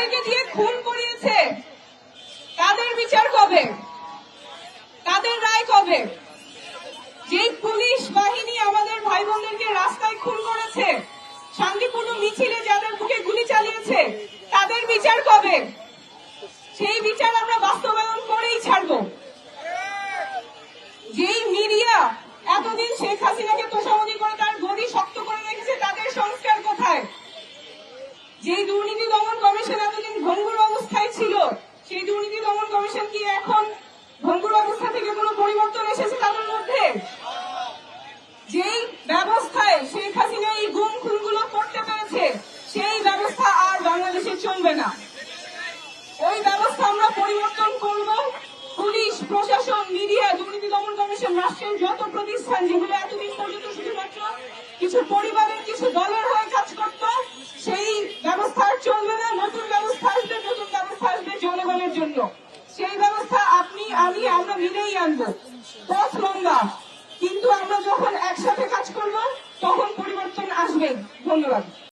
বোনদেরকে দিয়ে খুন করিয়েছে। তাদের বিচার কবে? তাদের রায় কবে? যেই পুলিশ বাহিনী আমাদের ভাই বোনদেরকে রাস্তায় খুন করেছে শান্তিপূর্ণ মিছিলে যাদের বুকে গুলি চালিয়েছে, তাদের বিচার কবে? সেই বিচার আমরা বাস্তবায়ন করেই ছাড়বো। যেই মিডিয়া এতদিন শেখ হাসিনাকে তোষামতি যেই দুর্নীতি দমন কমিশন এতদিন ভঙ্গুর অবস্থায় ছিল, সেই দুর্নীতি দমন কমিশন কি এখন ভঙ্গুর অবস্থা থেকে কোনো পরিবর্তন এসেছে তাদের মধ্যে? যেই ব্যবস্থায় শেখ হাসিনা এই গুম খুনগুলো করতে পেরেছে, সেই ব্যবস্থা আর বাংলাদেশে চলবে না। ওই ব্যবস্থা আমরা পরিবর্তন করব। পুলিশ, প্রশাসন, মিডিয়া, দুর্নীতি দমন কমিশন, রাষ্ট্রের যত প্রতিষ্ঠান, যেগুলো এতদিন পর্যন্ত শুধুমাত্র কিছু পরিবারের জনগণের জন্য। সেই ব্যবস্থা আপনি, আমি, আমরা মিলেই আনব। পথ লম্বা। কিন্তু আমরা যখন একসাথে কাজ করব, তখন পরিবর্তন আসবে। ধন্যবাদ।